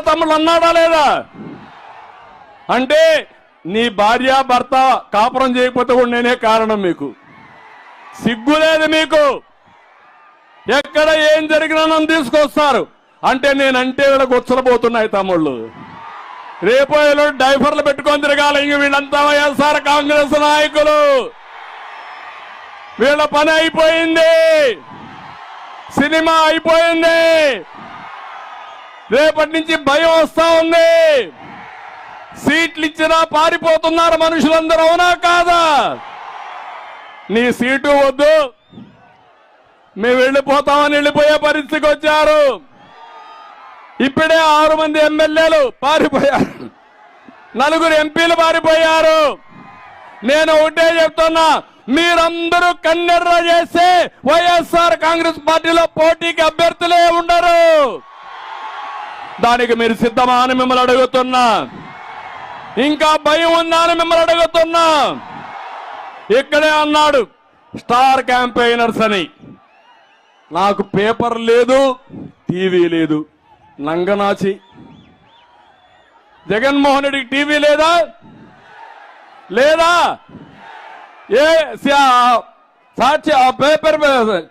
తమ్ముడు అన్నాడా లేదా? అంటే నీ భార్య భర్త కాపురం చేయకపోతే కూడా నేనే కారణం మీకు. సిగ్గు లేదు మీకు. ఎక్కడ ఏం జరిగినా నన్ను తీసుకొస్తారు. అంటే నేనంటే వీళ్ళకి ఉచ్చలబోతున్నాయి తమ్ముళ్ళు. రేపు వీళ్ళు డైఫర్లు పెట్టుకొని తిరగాలి. ఇంక వీళ్ళంతా వైఎస్ఆర్ కాంగ్రెస్ నాయకులు. వీళ్ళ పని అయిపోయింది. సినిమా అయిపోయింది. రేపటి నుంచి భయం వస్తా ఉంది. సీట్లు ఇచ్చినా పారిపోతున్నారు మనుషులందరూ అవునా కాదా? నీ సీటు వద్దు. మేము వెళ్ళిపోతామని వెళ్ళిపోయే పరిస్థితికి వచ్చారు. ఇప్పుడే ఆరు మంది ఎమ్మెల్యేలు పారిపోయారు. నలుగురు ఎంపీలు పారిపోయారు. నేను ఒకటే చెప్తున్నా మీరందరూ కన్నెర్ర చేస్తే వైఎస్ఆర్ కాంగ్రెస్ పార్టీలో పోటీకి అభ్యర్థులు దానికి మీరు సిద్ధమా అని మిమ్మల్ని అడుగుతున్నా. ఇంకా భయం ఉందా అని మిమ్మల్ని అడుగుతున్నా. ఇక్కడే అన్నాడు స్టార్ క్యాంపెయినర్స్ అని. నాకు పేపర్ లేదు టీవీ లేదు. నంగనాచి జగన్మోహన్ రెడ్డికి టీవీ లేదా? లేదా? ఏ సాక్షి ఆ పేపర్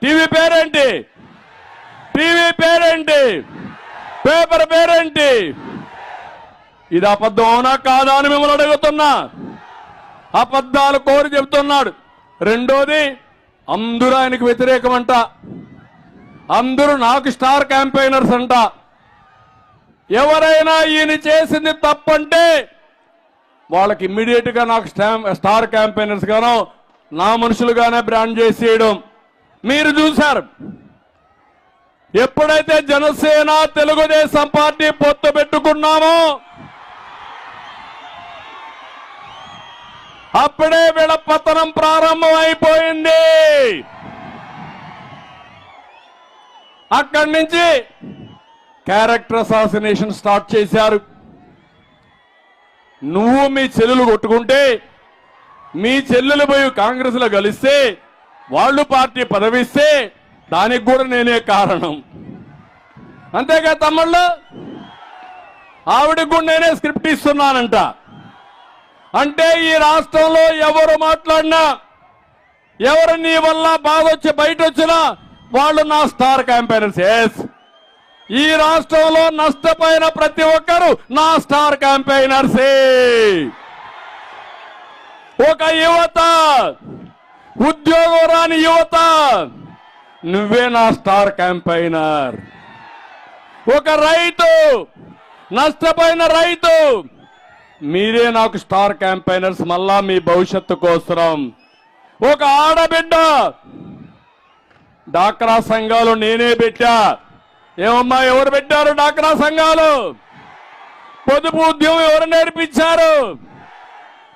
టీవీ పేరేంటి? టీవీ పేరేంటి? పేపర్ పేరేంటి? ఇది అబద్ధం అవునా కాదా అని మిమ్మల్ని అడుగుతున్నా. అబద్ధాలు కోరి చెబుతున్నాడు. రెండోది అందరూ ఆయనకు వ్యతిరేకమంట అందరూ నాకు స్టార్ క్యాంపెయినర్స్ అంట. ఎవరైనా ఈయన చేసింది తప్పంటే వాళ్ళకి ఇమ్మీడియట్గా నాకు స్టార్ క్యాంపెయినర్స్ గాను నా మనుషులుగానే బ్రాండ్ చేసేయడం మీరు చూశారు. ఎప్పుడైతే జనసేన తెలుగుదేశం పార్టీ పొత్తు పెట్టుకున్నామో అప్పుడే వీళ్ళ పతనం ప్రారంభం అయిపోయింది అక్కడి నుంచి క్యారెక్టర్ అసాసినేషన్ స్టార్ట్ చేశారు. నువ్వు మీ చెల్లెలు కొట్టుకుంటే మీ చెల్లెలు పోయి కాంగ్రెస్లో కలిస్తే వాళ్ళు పార్టీ పదవిస్తే దానికి కూడా నేనే కారణం. అంతేగా తమ్ముళ్ళు? ఆవిడకు కూడా నేనే స్క్రిప్ట్ ఇస్తున్నానంట. అంటే ఈ రాష్ట్రంలో ఎవరు మాట్లాడినా ఎవరు నీ వల్ల బాధ వచ్చి బయట వచ్చినా వాళ్ళు నా స్టార్ క్యాంపెయినర్స్ ఎస్ ఈ రాష్ట్రంలో నష్టపోయిన ప్రతి ఒక్కరు నా స్టార్ క్యాంపెయినర్సే ఒక యువత ఉద్యోగం రాని యువత నువ్వే నా స్టార్ క్యాంపెయినర్ ఒక రైతు నష్టపోయిన రైతు మీరే నాకు స్టార్ క్యాంపెయినర్స్ మళ్ళా మీ భవిష్యత్తు కోసరం. ఒక ఆడబిడ్డ డాక్రా సంఘాలు నేనే పెట్టా. ఏమమ్మా ఎవరు పెట్టారు డాక్రా సంఘాలు? పొదుపు ఉద్యమం ఎవరు నేర్పించారు?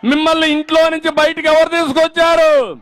మిమ్మల్ని ఇంట్లో నుంచి బయటకు ఎవరు తీసుకొచ్చారు?